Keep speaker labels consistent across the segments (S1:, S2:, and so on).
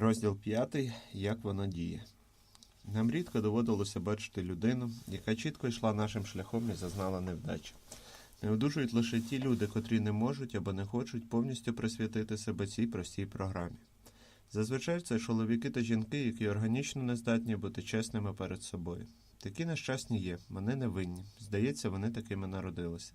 S1: Розділ 5. Як воно діє. Нам рідко доводилося бачити людину, яка чітко йшла нашим шляхом і зазнала невдачі. Не одужують лише ті люди, котрі не можуть або не хочуть повністю присвятити себе цій простій програмі. Зазвичай це чоловіки та жінки, які органічно не здатні бути чесними перед собою. Такі нещасні є, вони не винні. Здається, вони такими народилися.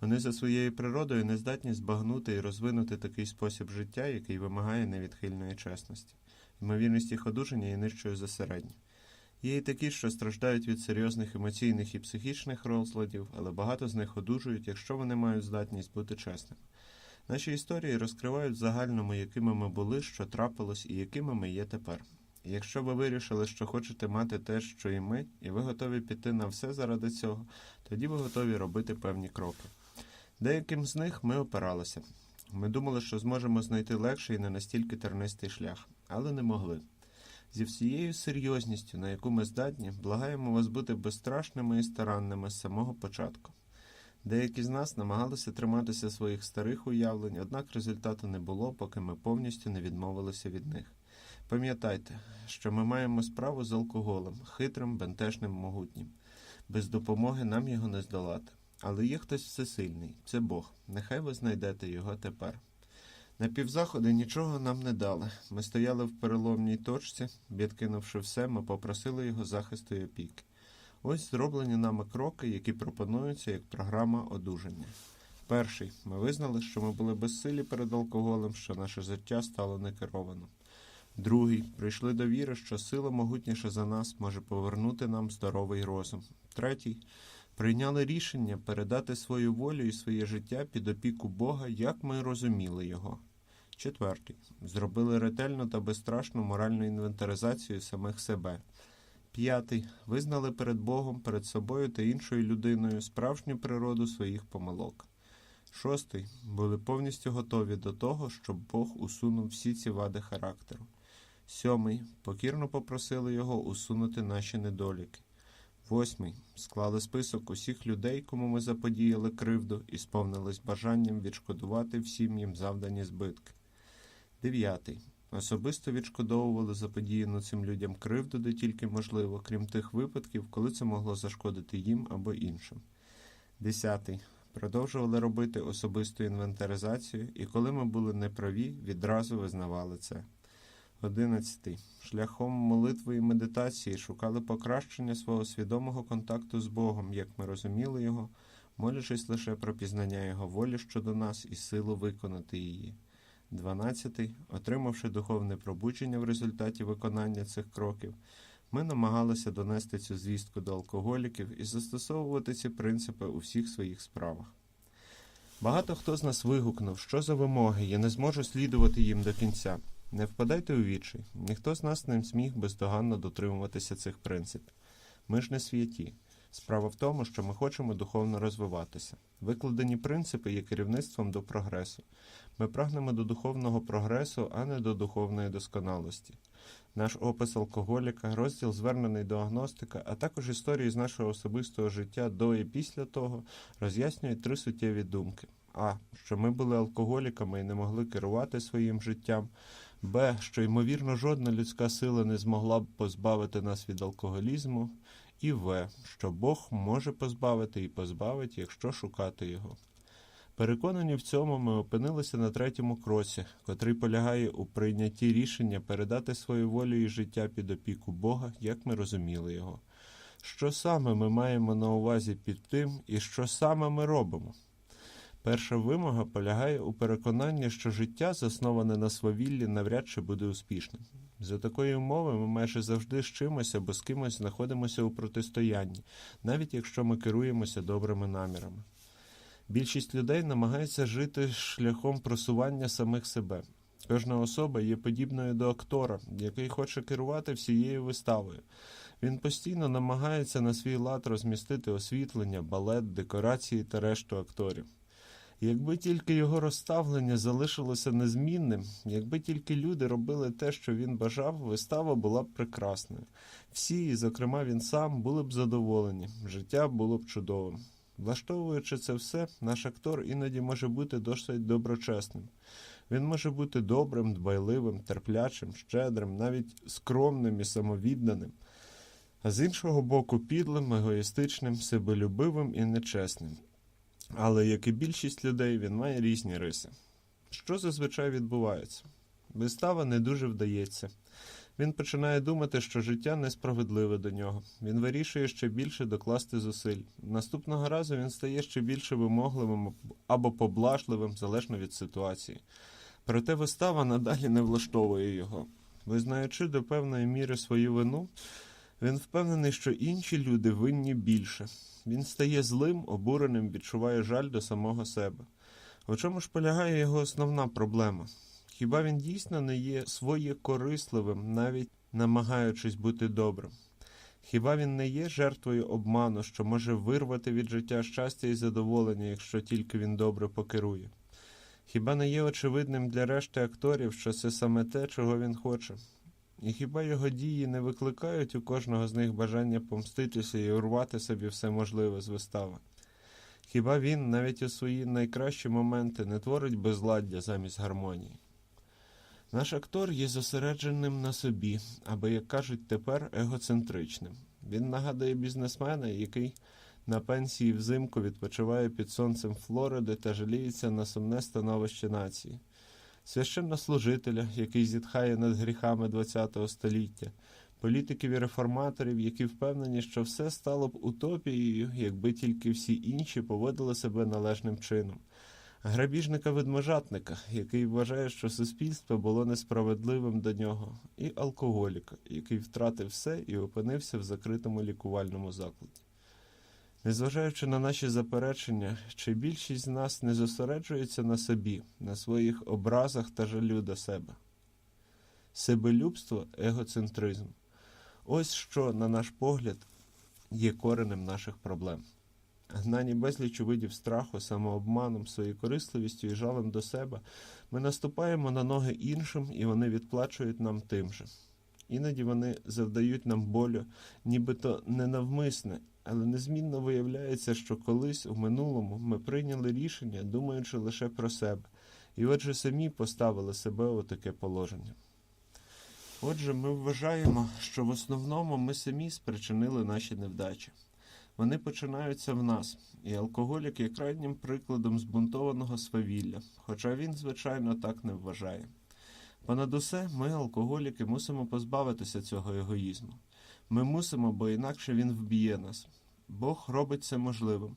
S1: Вони за своєю природою не здатні збагнути і розвинути такий спосіб життя, який вимагає невідхильної чесності. Ймовірність їх одужання є нижчою за середню. Є і такі, що страждають від серйозних емоційних і психічних розладів, але багато з них одужують, якщо вони мають здатність бути чесними. Наші історії розкривають в загальному, якими ми були, що трапилось і якими ми є тепер. І якщо ви вирішили, що хочете мати те, що і ми, і ви готові піти на все заради цього, тоді ви готові робити певні кроки. Деяким з них ми опиралися. Ми думали, що зможемо знайти легший і не настільки тернистий шлях, але не могли. Зі всією серйозністю, на яку ми здатні, благаємо вас бути безстрашними і старанними з самого початку. Деякі з нас намагалися триматися своїх старих уявлень, однак результату не було, поки ми повністю не відмовилися від них. Пам'ятайте, що ми маємо справу з алкоголем, хитрим, бентежним, могутнім. Без допомоги нам його не здолати. Але є хтось всесильний це Бог. Нехай ви знайдете його тепер. На півзаходи нічого нам не дали. Ми стояли в переломній точці, відкинувши все, ми попросили його захисту і опіки. Ось зроблені нами кроки, які пропонуються як програма одужання. Перший ми визнали, що ми були безсилі перед алкоголем, що наше життя стало некерованим. Другий прийшли до віри, що сила могутніша за нас може повернути нам здоровий розум. Третій прийняли рішення передати свою волю і своє життя під опіку Бога, як ми розуміли його. Четвертий зробили ретельну та безстрашну моральну інвентаризацію самих себе. П'ятий визнали перед Богом, перед собою та іншою людиною справжню природу своїх помилок. Шостий були повністю готові до того, щоб Бог усунув всі ці вади характеру. Сьомий покірно попросили його усунути наші недоліки. Восьмий склали список усіх людей, кому ми заподіяли кривду, і сповнились бажанням відшкодувати всім їм завдані збитки. Дев'ятий. Особисто відшкодовували заподіяну цим людям кривду, де тільки можливо, крім тих випадків, коли це могло зашкодити їм або іншим. Десятий. Продовжували робити особисту інвентаризацію, і коли ми були неправі, відразу визнавали це. Одинадцятий. Шляхом молитви і медитації шукали покращення свого свідомого контакту з Богом, як ми розуміли його, молячись лише про пізнання Його волі щодо нас і силу виконати її. Дванадцятий. Отримавши духовне пробудження в результаті виконання цих кроків, ми намагалися донести цю звістку до алкоголіків і застосовувати ці принципи у всіх своїх справах. Багато хто з нас вигукнув, що за вимоги, я не зможу слідувати їм до кінця. Не впадайте у відчай. Ніхто з нас не зміг бездоганно дотримуватися цих принципів. Ми ж не святі. Справа в тому, що ми хочемо духовно розвиватися. Викладені принципи є керівництвом до прогресу. Ми прагнемо до духовного прогресу, а не до духовної досконалості. Наш опис алкоголіка, розділ звернений до агностика, а також історії з нашого особистого життя до і після того роз'яснюють три суттєві думки: а. Що ми були алкоголіками і не могли керувати своїм життям. Б. Що, ймовірно, жодна людська сила не змогла б позбавити нас від алкоголізму. І В. Що Бог може позбавити і позбавить, якщо шукати його. Переконані в цьому, ми опинилися на третьому кроці, котрий полягає у прийнятті рішення передати свою волю і життя під опіку Бога, як ми розуміли його. Що саме ми маємо на увазі під тим, і що саме ми робимо? Перша вимога полягає у переконанні, що життя, засноване на свавіллі, навряд чи буде успішним. За такої умови ми майже завжди з чимось або з кимось знаходимося у протистоянні, навіть якщо ми керуємося добрими намірами. Більшість людей намагається жити шляхом просування самих себе. Кожна особа є подібною до актора, який хоче керувати всією виставою. Він постійно намагається на свій лад розмістити освітлення, балет, декорації та решту акторів. Якби тільки його розставлення залишилося незмінним, якби тільки люди робили те, що він бажав, вистава була б прекрасною. Всі, і зокрема він сам, були б задоволені, життя було б чудовим. Влаштовуючи це все, наш актор іноді може бути досить доброчесним. Він може бути добрим, дбайливим, терплячим, щедрим, навіть скромним і самовідданим, а з іншого боку, підлим, егоїстичним, себелюбивим і нечесним. Але, як і більшість людей, він має різні риси. Що зазвичай відбувається? Вистава не дуже вдається. Він починає думати, що життя несправедливе до нього. Він вирішує ще більше докласти зусиль. Наступного разу він стає ще більше вимогливим або поблажливим, залежно від ситуації. Проте вистава надалі не влаштовує його. Визнаючи до певної міри свою вину, він впевнений, що інші люди винні більше. Він стає злим, обуреним, відчуває жаль до самого себе. У чому ж полягає його основна проблема? Хіба він дійсно не є своєкорисливим, навіть намагаючись бути добрим? Хіба він не є жертвою обману, що може вирвати від життя щастя і задоволення, якщо тільки він добре покерує? Хіба не є очевидним для решти акторів, що це саме те, чого він хоче? І хіба його дії не викликають у кожного з них бажання помститися і урвати собі все можливе з вистави? Хіба він навіть у свої найкращі моменти не творить безладдя замість гармонії? Наш актор є зосередженим на собі, або, як кажуть тепер, егоцентричним. Він нагадує бізнесмена, який на пенсії взимку відпочиває під сонцем Флориди та жаліється на сумне становище нації, священнослужителя, який зітхає над гріхами ХХ століття, політиків і реформаторів, які впевнені, що все стало б утопією, якби тільки всі інші поводили себе належним чином. Грабіжника-ведможатника, який вважає, що суспільство було несправедливим до нього, і алкоголіка, який втратив все і опинився в закритому лікувальному закладі. Незважаючи на наші заперечення, чи більшість з нас не зосереджується на собі, на своїх образах та жалю до себе. Себелюбство, егоцентризм ось що, на наш погляд, є коренем наших проблем. Гнані безліч видів страху, самообманом, своєю корисливістю і жалем до себе, ми наступаємо на ноги іншим, і вони відплачують нам тим же. Іноді вони завдають нам болю, нібито ненавмисне, але незмінно виявляється, що колись у минулому ми прийняли рішення, думаючи лише про себе, і отже самі поставили себе у таке положення. Отже, ми вважаємо, що в основному ми самі спричинили наші невдачі. Вони починаються в нас, і алкоголік є крайнім прикладом збунтованого свавілля, хоча він, звичайно, так не вважає. Понад усе, ми, алкоголіки, мусимо позбавитися цього егоїзму. Ми мусимо, бо інакше він вб'є нас. Бог робить це можливим.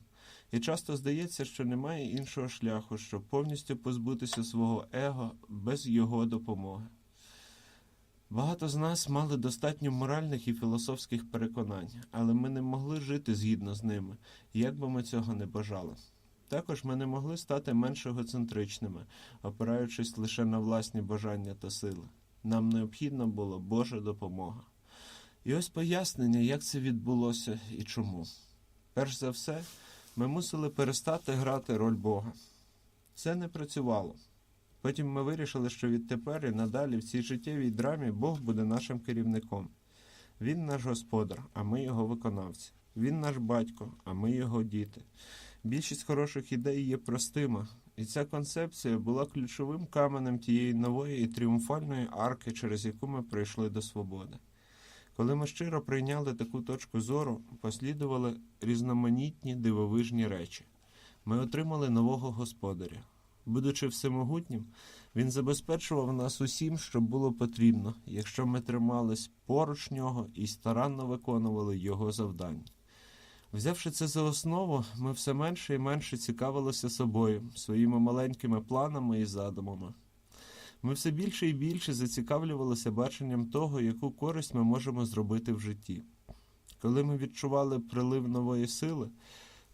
S1: І часто здається, що немає іншого шляху, щоб повністю позбутися свого его без його допомоги. Багато з нас мали достатньо моральних і філософських переконань, але ми не могли жити згідно з ними, як би ми цього не бажали. Також ми не могли стати менш егоцентричними, опираючись лише на власні бажання та сили. Нам необхідна була Божа допомога. І ось пояснення, як це відбулося і чому. Перш за все, ми мусили перестати грати роль Бога. Це не працювало. Потім ми вирішили, що відтепер і надалі в цій життєвій драмі Бог буде нашим керівником. Він наш господар, а ми його виконавці. Він наш батько, а ми його діти. Більшість хороших ідей є простима, і ця концепція була ключовим каменем тієї нової і тріумфальної арки, через яку ми прийшли до свободи. Коли ми щиро прийняли таку точку зору, послідували різноманітні дивовижні речі. Ми отримали нового господаря. Будучи всемогутнім, він забезпечував нас усім, що було потрібно, якщо ми тримались поруч нього і старанно виконували його завдання. Взявши це за основу, ми все менше і менше цікавилися собою, своїми маленькими планами і задумами. Ми все більше і більше зацікавлювалися баченням того, яку користь ми можемо зробити в житті. Коли ми відчували прилив нової сили,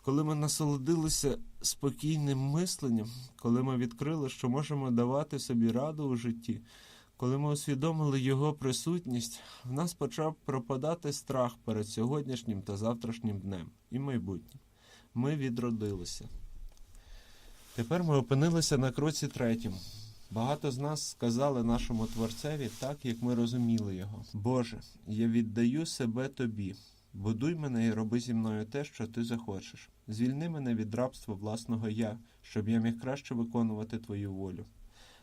S1: коли ми насолодилися спокійним мисленням, коли ми відкрили, що можемо давати собі раду у житті, коли ми усвідомили його присутність, в нас почав пропадати страх перед сьогоднішнім та завтрашнім днем і майбутнім. Ми відродилися. Тепер ми опинилися на кроці третьому. Багато з нас сказали нашому Творцеві так, як ми розуміли його. Боже, я віддаю себе тобі. Будуй мене і роби зі мною те, що ти захочеш. Звільни мене від рабства власного я, щоб я міг краще виконувати твою волю.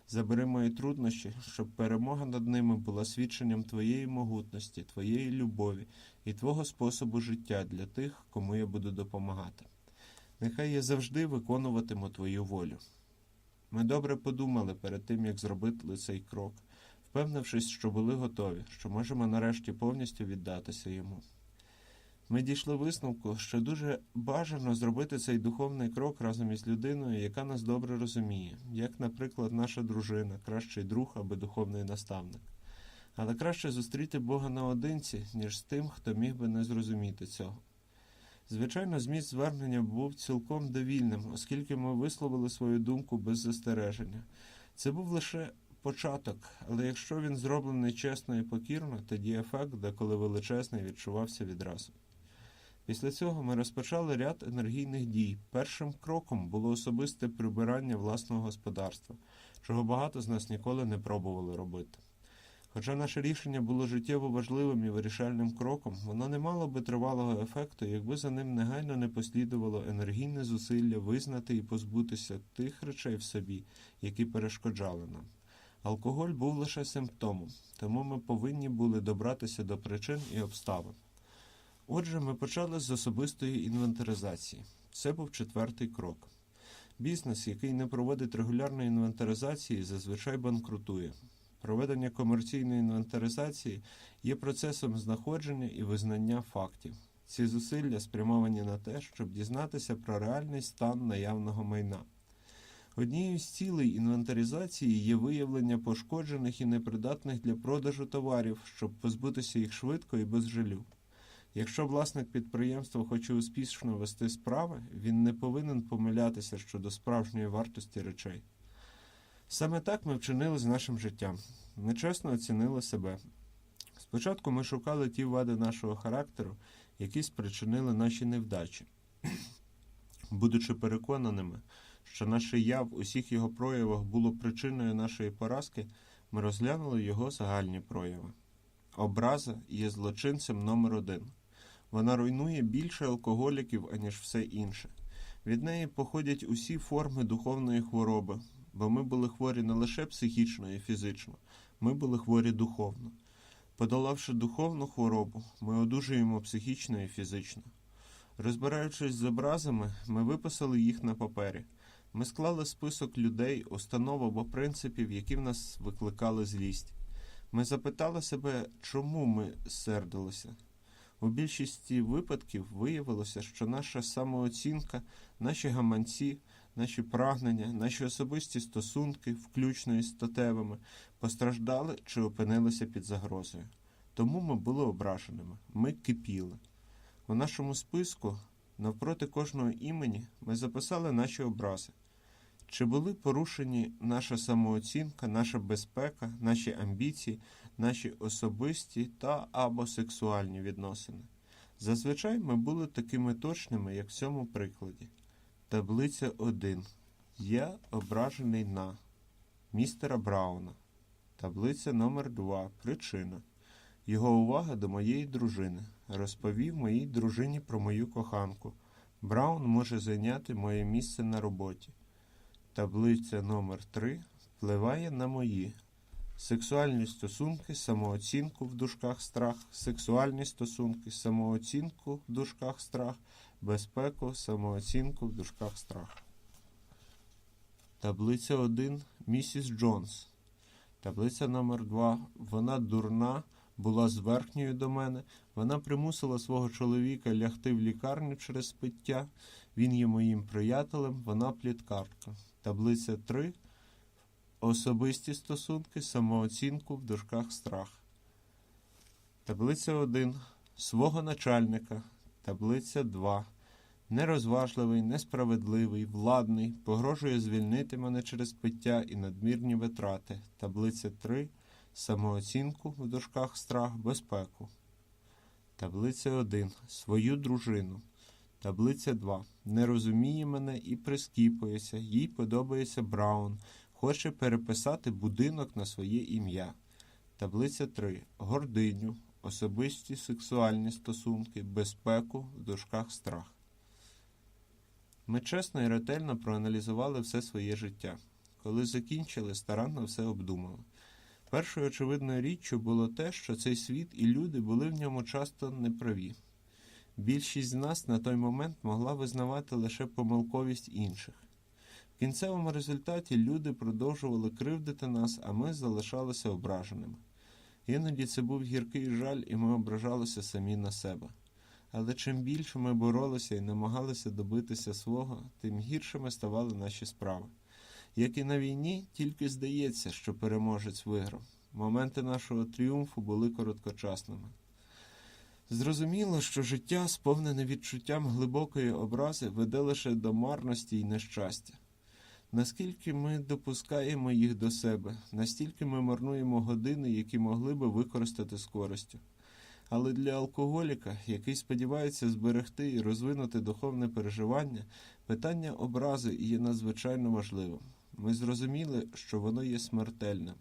S1: Забери мої труднощі, щоб перемога над ними була свідченням твоєї могутності, твоєї любові і твого способу життя для тих, кому я буду допомагати. Нехай я завжди виконуватиму твою волю. Ми добре подумали перед тим, як зробити цей крок, впевнившись, що були готові, що можемо нарешті повністю віддатися йому. Ми дійшли висновку, що дуже бажано зробити цей духовний крок разом із людиною, яка нас добре розуміє, як, наприклад, наша дружина, кращий друг або духовний наставник. Але краще зустріти Бога наодинці, ніж з тим, хто міг би не зрозуміти цього. Звичайно, зміст звернення був цілком довільним, оскільки ми висловили свою думку без застереження. Це був лише початок, але якщо він зроблений чесно і покірно, тоді ефект деколи величезний відчувався відразу. Після цього ми розпочали ряд енергійних дій. Першим кроком було особисте прибирання власного господарства, чого багато з нас ніколи не пробували робити. Хоча наше рішення було життєво важливим і вирішальним кроком, воно не мало би тривалого ефекту, якби за ним негайно не послідувало енергійне зусилля визнати і позбутися тих речей в собі, які перешкоджали нам. Алкоголь був лише симптомом, тому ми повинні були добратися до причин і обставин. Отже, ми почали з особистої інвентаризації. Це був четвертий крок. Бізнес, який не проводить регулярної інвентаризації, зазвичай банкрутує. Проведення комерційної інвентаризації є процесом знаходження і визнання фактів. Ці зусилля спрямовані на те, щоб дізнатися про реальний стан наявного майна. Однією з цілей інвентаризації є виявлення пошкоджених і непридатних для продажу товарів, щоб позбутися їх швидко і без жалю. Якщо власник підприємства хоче успішно вести справи, він не повинен помилятися щодо справжньої вартості речей. Саме так ми вчинили з нашим життям. Нечесно оцінили себе. Спочатку ми шукали ті вади нашого характеру, які спричинили наші невдачі. Будучи переконаними, що наше я в усіх його проявах було причиною нашої поразки, ми розглянули його загальні прояви. Образа є злочинцем номер один. Вона руйнує більше алкоголіків, аніж все інше. Від неї походять усі форми духовної хвороби, бо ми були хворі не лише психічно і фізично, ми були хворі духовно. Подолавши духовну хворобу, ми одужуємо психічно і фізично. Розбираючись з образами, ми виписали їх на папері. Ми склали список людей, установ або принципів, які в нас викликали злість. Ми запитали себе, чому ми сердилися. У більшості випадків виявилося, що наша самооцінка, наші гаманці, наші прагнення, наші особисті стосунки, включно із статевими, постраждали чи опинилися під загрозою. Тому ми були ображеними, ми кипіли. У нашому списку, навпроти кожного імені, ми записали наші образи. Чи були порушені наша самооцінка, наша безпека, наші амбіції, наші особисті та або сексуальні відносини? Зазвичай ми були такими точними, як в цьому прикладі. Таблиця 1. Я ображений на містера Брауна. Таблиця номер 2. Причина. Його увага до моєї дружини. Розповів моїй дружині про мою коханку. Браун може зайняти моє місце на роботі. Таблиця номер 3 впливає на мої сексуальні стосунки, самооцінку в дужках страх, сексуальні стосунки, самооцінку в дужках страх, безпеку, самооцінку в дужках страх. Таблиця 1 місіс Джонс. Таблиця номер 2 Вона дурна, була зверхньою до мене. Вона примусила свого чоловіка лягти в лікарню через пиття. Він є моїм приятелем, вона пліткарка. Таблиця 3. Особисті стосунки, самооцінку в дужках страх. Таблиця 1. Свого начальника. Таблиця 2. Нерозважливий, несправедливий, владний, погрожує звільнити мене через пиття і надмірні витрати. Таблиця 3. Самооцінку в дужках страх, безпеку. Таблиця 1. Свою дружину. Таблиця 2. Не розуміє мене і прискіпується. Їй подобається Браун. Хоче переписати будинок на своє ім'я. Таблиця 3. Гординю. Особисті сексуальні стосунки, безпеку в дужках страх. Ми чесно і ретельно проаналізували все своє життя. коли закінчили, старанно все обдумали. Першою очевидною річчю було те, що цей світ і люди були в ньому часто неправі. Більшість з нас на той момент могла визнавати лише помилковість інших. В кінцевому результаті люди продовжували кривдити нас, а ми залишалися ображеними. Іноді це був гіркий жаль, і ми ображалися самі на себе. Але чим більше ми боролися і намагалися добитися свого, тим гіршими ставали наші справи. Як і на війні, тільки здається, що переможець виграв. Моменти нашого тріумфу були короткочасними. Зрозуміло, що життя, сповнене відчуттям глибокої образи, веде лише до марності і нещастя. Наскільки ми допускаємо їх до себе, настільки ми марнуємо години, які могли би використати з користю. Але для алкоголіка, який сподівається зберегти і розвинути духовне переживання, питання образи є надзвичайно важливим. Ми зрозуміли, що воно є смертельним.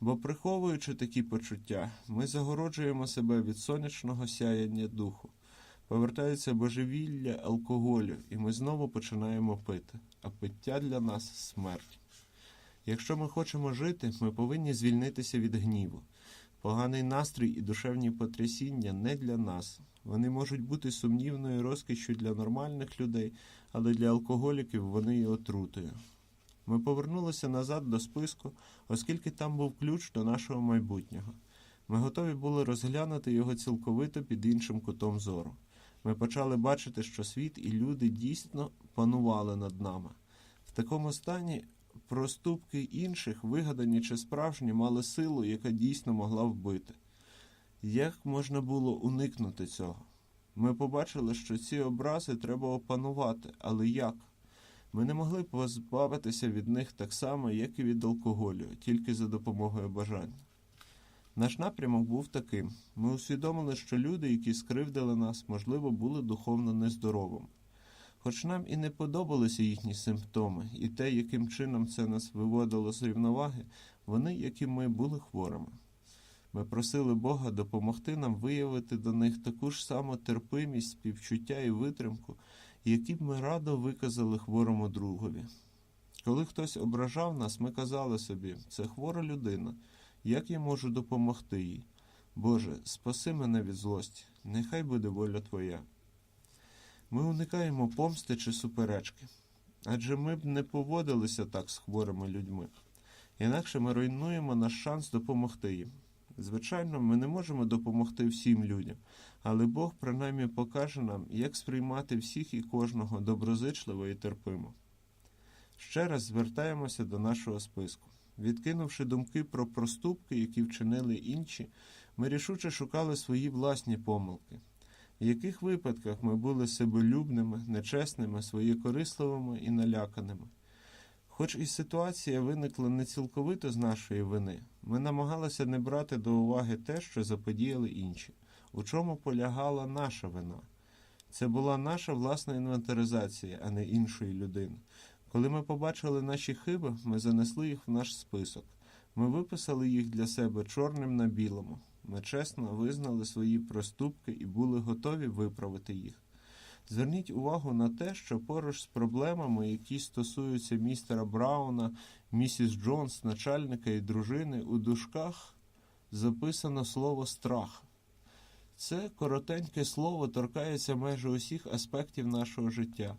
S1: Бо, приховуючи такі почуття, ми загороджуємо себе від сонячного сяяння духу. Повертається божевілля алкоголю, і ми знову починаємо пити, а пиття для нас смерть. Якщо ми хочемо жити, ми повинні звільнитися від гніву. Поганий настрій і душевні потрясіння не для нас. Вони можуть бути сумнівною розкішшю для нормальних людей, але для алкоголіків вони є отрутою. Ми повернулися назад до списку, оскільки там був ключ до нашого майбутнього. Ми готові були розглянути його цілковито під іншим кутом зору. Ми почали бачити, що світ і люди дійсно панували над нами. В такому стані проступки інших, вигадані чи справжні, мали силу, яка дійсно могла вбити. Як можна було уникнути цього? Ми побачили, що ці образи треба опанувати, але як? Ми не могли позбавитися від них так само, як і від алкоголю, тільки за допомогою бажання. Наш напрямок був таким: ми усвідомили, що люди, які скривдили нас, можливо, були духовно нездоровими. Хоч нам і не подобалися їхні симптоми, і те, яким чином це нас виводило з рівноваги, вони, як і ми, були хворими. Ми просили Бога допомогти нам виявити до них таку ж саму терпимість, співчуття і витримку, які б ми радо виказали хворому другові. Коли хтось ображав нас, ми казали собі, це хвора людина, як я можу допомогти їй? Боже, спаси мене від злості, нехай буде воля Твоя. Ми уникаємо помсти чи суперечки, адже ми б не поводилися так з хворими людьми. Інакше ми руйнуємо наш шанс допомогти їм. Звичайно, ми не можемо допомогти всім людям, але Бог принаймні покаже нам, як сприймати всіх і кожного доброзичливо і терпимо. Ще раз звертаємося до нашого списку. Відкинувши думки про проступки, які вчинили інші, ми рішуче шукали свої власні помилки. В яких випадках ми були себелюбними, нечесними, своєкорисливими і наляканими. Хоч і ситуація виникла не цілковито з нашої вини, ми намагалися не брати до уваги те, що заподіяли інші, у чому полягала наша вина. Це була наша власна інвентаризація, а не іншої людини. Коли ми побачили наші хиби, ми занесли їх в наш список. Ми виписали їх для себе чорним на білому. Ми чесно визнали свої проступки і були готові виправити їх. Зверніть увагу на те, що поруч з проблемами, які стосуються містера Брауна, місіс Джонс, начальника і дружини, у дужках записано слово страх. Це коротеньке слово торкається майже усіх аспектів нашого життя.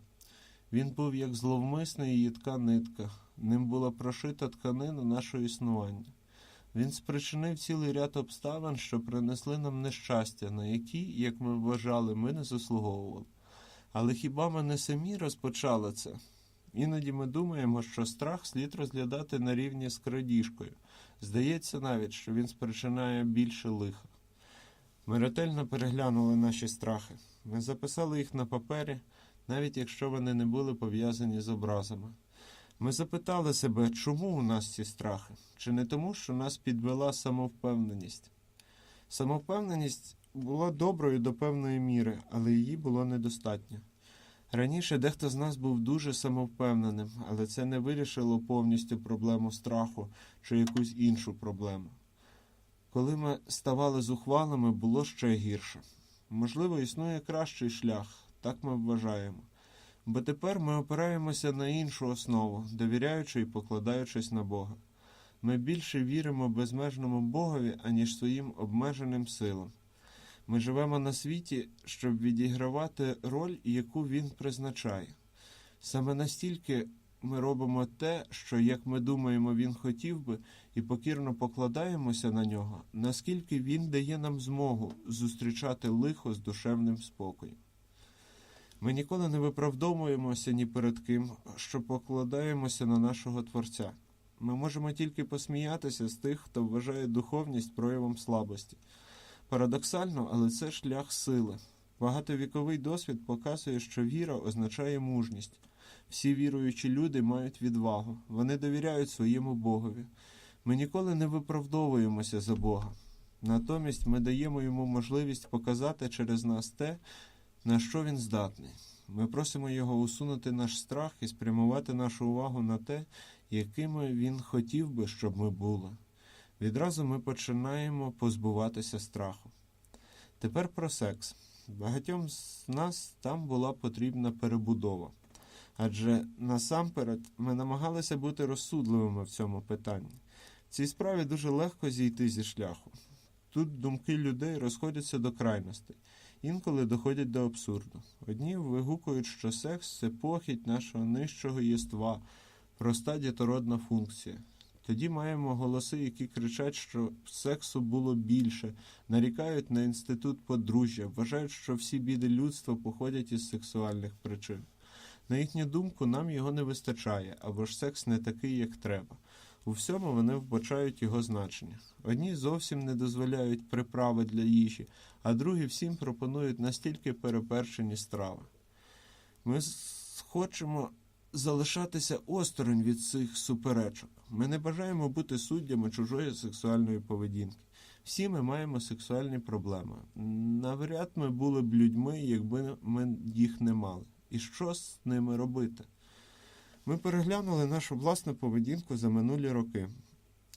S1: Він був як зловмисна і їдка нитка, ним була прошита тканина нашого існування. Він спричинив цілий ряд обставин, що принесли нам нещастя, на які, як ми вважали, ми не заслуговували. Але хіба ми не самі розпочали це? Іноді ми думаємо, що страх слід розглядати на рівні з крадіжкою. Здається навіть, що він спричиняє більше лиха. Ми ретельно переглянули наші страхи. Ми записали їх на папері, навіть якщо вони не були пов'язані з образами. Ми запитали себе, чому у нас ці страхи? Чи не тому, що нас підвела самовпевненість? Самовпевненість була доброю до певної міри, але її було недостатньо. Раніше дехто з нас був дуже самовпевненим, але це не вирішило повністю проблему страху чи якусь іншу проблему. Коли ми ставали зухвалими, було ще гірше. Можливо, існує кращий шлях, так ми вважаємо. Бо тепер ми опираємося на іншу основу, довіряючи і покладаючись на Бога. Ми більше віримо безмежному Богові, аніж своїм обмеженим силам. Ми живемо на світі, щоб відігравати роль, яку він призначає. Саме настільки ми робимо те, що, як ми думаємо, він хотів би, і покірно покладаємося на нього, наскільки він дає нам змогу зустрічати лихо з душевним спокоєм. Ми ніколи не виправдовуємося ні перед ким, що покладаємося на нашого Творця. Ми можемо тільки посміятися з тих, хто вважає духовність проявом слабості. Парадоксально, але це шлях сили. Багатовіковий досвід показує, що віра означає мужність. Всі віруючі люди мають відвагу, вони довіряють своєму Богові. Ми ніколи не виправдовуємося за Бога. Натомість ми даємо йому можливість показати через нас те, на що він здатний. Ми просимо його усунути наш страх і спрямувати нашу увагу на те, якими він хотів би, щоб ми були. Відразу ми починаємо позбуватися страху. Тепер про секс. Багатьом з нас там була потрібна перебудова. Адже насамперед ми намагалися бути розсудливими в цьому питанні. Цій справі дуже легко зійти зі шляху. Тут думки людей розходяться до крайностей, інколи доходять до абсурду. Одні вигукують, що секс це похідь нашого нижчого єства, проста дітородна функція. Тоді маємо голоси, які кричать, що сексу було більше, нарікають на інститут подружжя, вважають, що всі біди людства походять із сексуальних причин. На їхню думку, нам його не вистачає, або ж секс не такий, як треба. У всьому вони вбачають його значення. Одні зовсім не дозволяють приправи для їжі, а другі всім пропонують настільки переперчені страви. Ми хочемо залишатися осторонь від цих суперечок. Ми не бажаємо бути суддями чужої сексуальної поведінки. Всі ми маємо сексуальні проблеми. Навряд ми були б людьми, якби ми їх не мали. І що з ними робити? Ми переглянули нашу власну поведінку за минулі роки,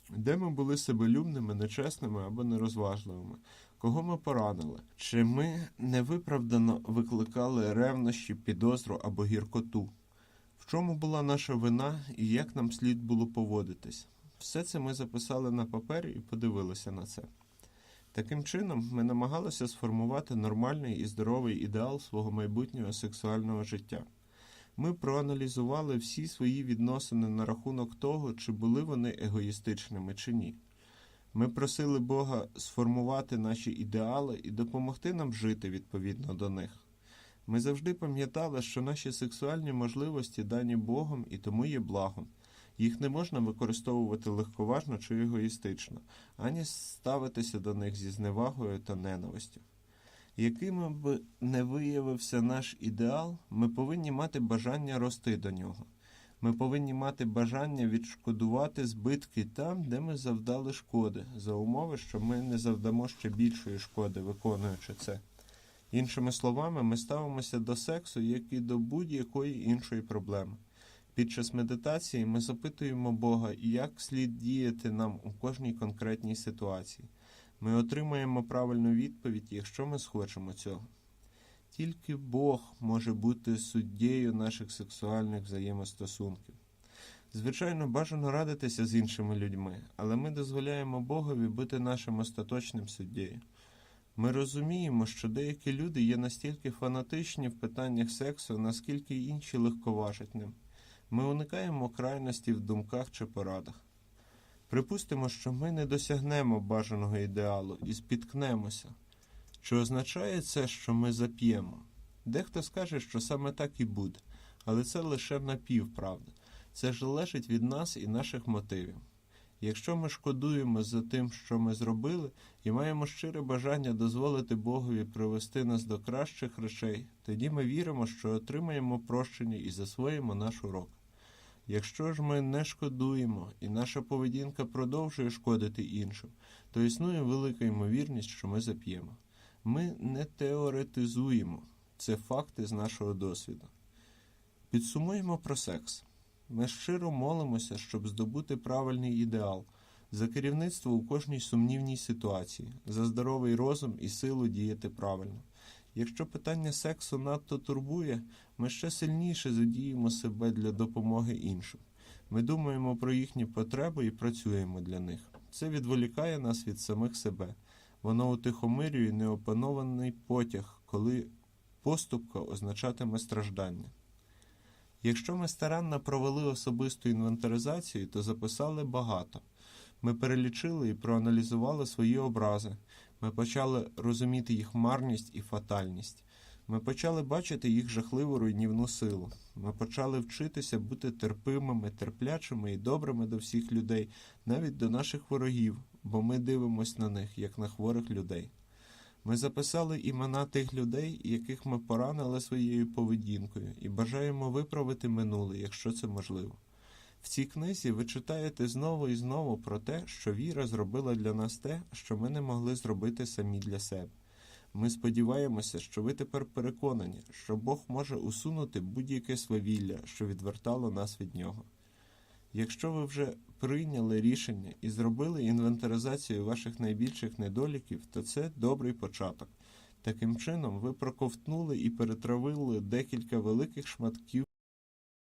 S1: де ми були себелюбними, нечесними або нерозважливими, кого ми поранили, чи ми невиправдано викликали ревнощі, підозру або гіркоту, в чому була наша вина і як нам слід було поводитись. Все це ми записали на папері і подивилися на це. Таким чином, ми намагалися сформувати нормальний і здоровий ідеал свого майбутнього сексуального життя. Ми проаналізували всі свої відносини на рахунок того, чи були вони егоїстичними чи ні. Ми просили Бога сформувати наші ідеали і допомогти нам жити відповідно до них. Ми завжди пам'ятали, що наші сексуальні можливості дані Богом і тому є благом. Їх не можна використовувати легковажно чи егоїстично, ані ставитися до них зі зневагою та ненавистю. Яким б не виявився наш ідеал, ми повинні мати бажання рости до нього. Ми повинні мати бажання відшкодувати збитки там, де ми завдали шкоди, за умови, що ми не завдамо ще більшої шкоди, виконуючи це. Іншими словами, ми ставимося до сексу, як і до будь-якої іншої проблеми. Під час медитації ми запитуємо Бога, як слід діяти нам у кожній конкретній ситуації. Ми отримаємо правильну відповідь, якщо ми схочемо цього. Тільки Бог може бути суддєю наших сексуальних взаємостосунків. Звичайно, бажано радитися з іншими людьми, але ми дозволяємо Богові бути нашим остаточним суддєю. Ми розуміємо, що деякі люди є настільки фанатичні в питаннях сексу, наскільки інші легковажать ним. Ми уникаємо крайності в думках чи порадах. Припустимо, що ми не досягнемо бажаного ідеалу і спіткнемося. Чи означає це, що ми зап'ємо? Дехто скаже, що саме так і буде, але це лише напівправда. Це ж залежить від нас і наших мотивів. Якщо ми шкодуємо за тим, що ми зробили, і маємо щире бажання дозволити Богові привести нас до кращих речей, тоді ми віримо, що отримаємо прощення і засвоїмо наш урок. Якщо ж ми не шкодуємо і наша поведінка продовжує шкодити іншим, то існує велика ймовірність, що ми зап'ємо. Ми не теоретизуємо, це факти з нашого досвіду. Підсумуємо про секс. Ми щиро молимося, щоб здобути правильний ідеал, за керівництво у кожній сумнівній ситуації, за здоровий розум і силу діяти правильно. Якщо питання сексу надто турбує, ми ще сильніше задіємо себе для допомоги іншим. Ми думаємо про їхні потреби і працюємо для них. Це відволікає нас від самих себе. Воно утихомирює неопанований потяг, коли поступка означатиме страждання. Якщо ми старанно провели особисту інвентаризацію, то записали багато. Ми перелічили і проаналізували свої образи. Ми почали розуміти їх марність і фатальність. Ми почали бачити їх жахливу руйнівну силу. Ми почали вчитися бути терпимими, терплячими і добрими до всіх людей, навіть до наших ворогів, бо ми дивимося на них, як на хворих людей. Ми записали імена тих людей, яких ми поранили своєю поведінкою, і бажаємо виправити минуле, якщо це можливо. В цій книзі ви читаєте знову і знову про те, що віра зробила для нас те, що ми не могли зробити самі для себе. Ми сподіваємося, що ви тепер переконані, що Бог може усунути будь-яке свавілля, що відвертало нас від нього. Якщо ви вже прийняли рішення і зробили інвентаризацію ваших найбільших недоліків, то це добрий початок. Таким чином, ви проковтнули і перетравили декілька великих шматків